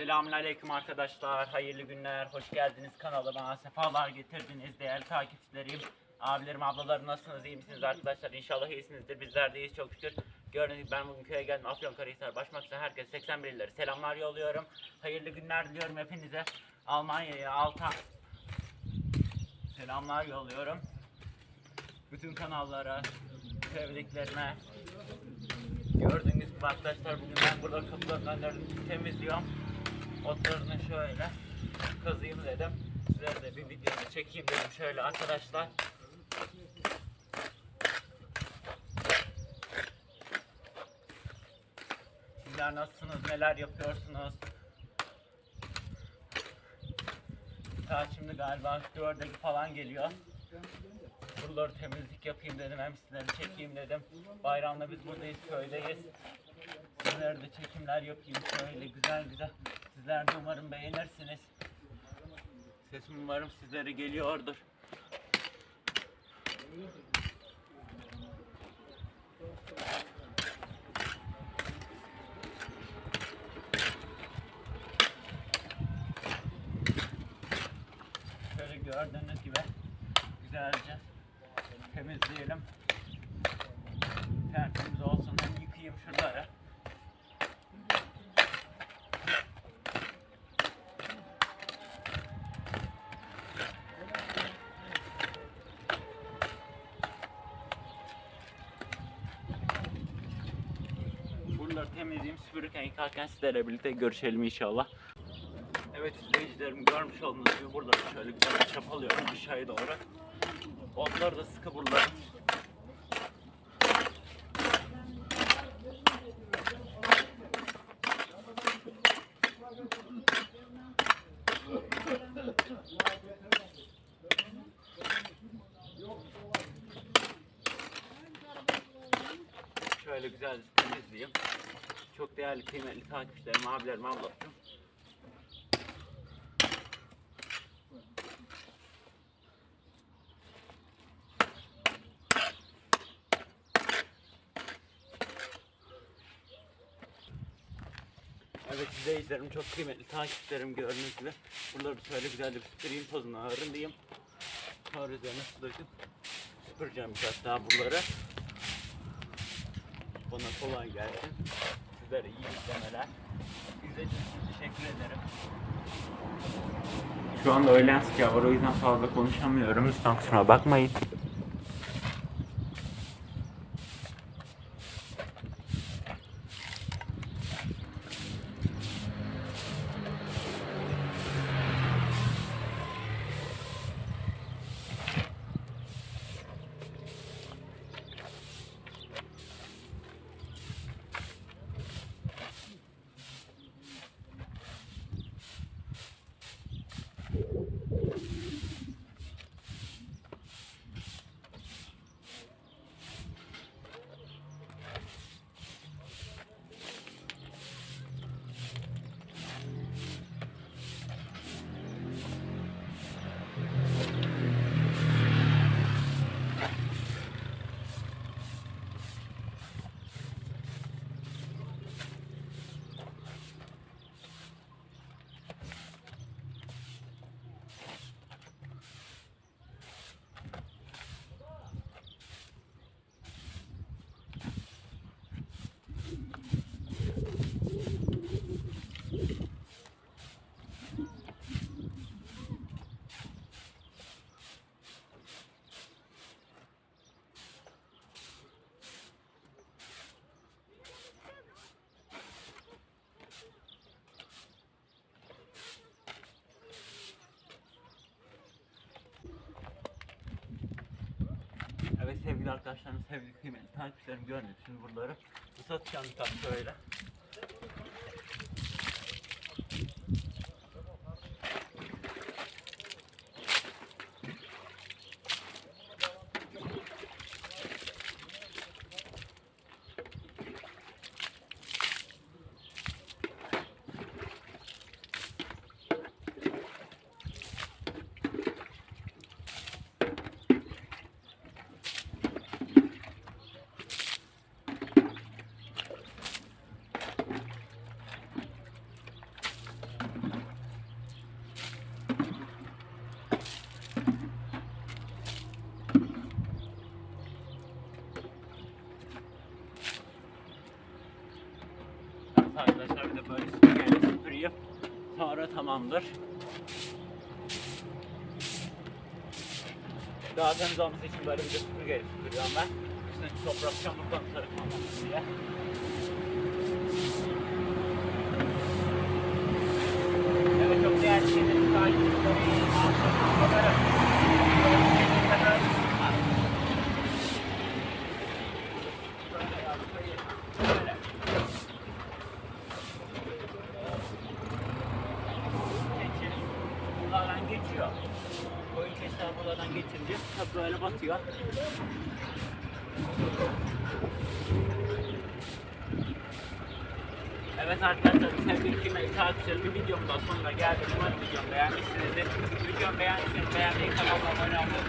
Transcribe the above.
Selamünaleyküm arkadaşlar. Hayırlı günler. Hoş geldiniz kanalıma. Sefalar getirdiniz değerli takipçilerim. Abilerim, ablalarım nasılsınız? iyi misiniz arkadaşlar? İnşallah iyisinizdir. Bizler de iyiyiz çok şükür. Gördüğünüz ben bugün köye geldim. Afyonkarahisar Başmak'ta herkese 81 illeri selamlar yolluyorum. Hayırlı günler diliyorum hepinize. Almanya'ya, Altan selamlar yolluyorum. Bütün kanallara, sevdiklerime, Gördüğünüz gibi arkadaşlar bugün ben burada kapıların önlerini temizliyorum. Otlarını şöyle kazıyım dedim. Size de bir videonu çekeyim dedim şöyle arkadaşlar. Sizler nasılsınız? Neler yapıyorsunuz? Saat şimdi galiba 4'e falan geliyor. Buraları temizlik yapayım dedim. Hem sizleri çekeyim dedim. Bayramda biz buradayız, köydeyiz. Sizlere de çekimler yapayım şöyle güzel güzel. Sizler de umarım beğenirsiniz. Sesim umarım sizlere geliyordur. Şöyle gördüğünüz gibi güzelce temizleyelim. Tertemiz olsun. Hem yıkayayım şuraları. Temizleyeyim, süpürürken yıkarken sizlerle birlikte görüşelim inşallah. Evet izleyicilerim görmüş olduğunuz gibi burada şöyle güzel çapalıyorum dışarıya doğru. Otlar da sıkı buralar. Şöyle güzelce temizleyeyim. Çok değerli kıymetli takipçilerim, abilerim, ablalarım. Evet izleyicilerim çok kıymetli takipçilerim gördüğünüz gibi buraları şöyle güzelce bir süpüreyim tozunu arındayım. Sonra üzerine su döküp süpüreceğim biraz daha buraları. Bana kolay gelsin. Sizlere iyi izlemeler. İzlediğiniz için teşekkür ederim. Şu anda öğlen sıcağı var o yüzden fazla konuşamıyorum. Lütfen kusura bakmayın. Evet sevgili arkadaşlarım, sevgili kıymetli takipçilerim gördünüz şimdi buraları ıslatacağım tabii şöyle. de böyle süpürgeyle süpüreyim. Sonra tamamdır. Daha temiz olması için böyle bir de süpürgeyle süpürüyorum ben. Üstüne toprak çamurdan sarıkmaması diye. Evet çok değerli şeylerin takipçileri. Kamera. Böyle. Geçir. Buradan geçiyor. Koyun keser buradan geçince böyle batıyor. Evet arkadaşlar sevgili kıymetli takipçilerim bir videomun daha sonuna geldik. Umarım videomu beğenmişsinizdir. Videomu beğendiyseniz beğenmeyi, kanalıma abone olmayı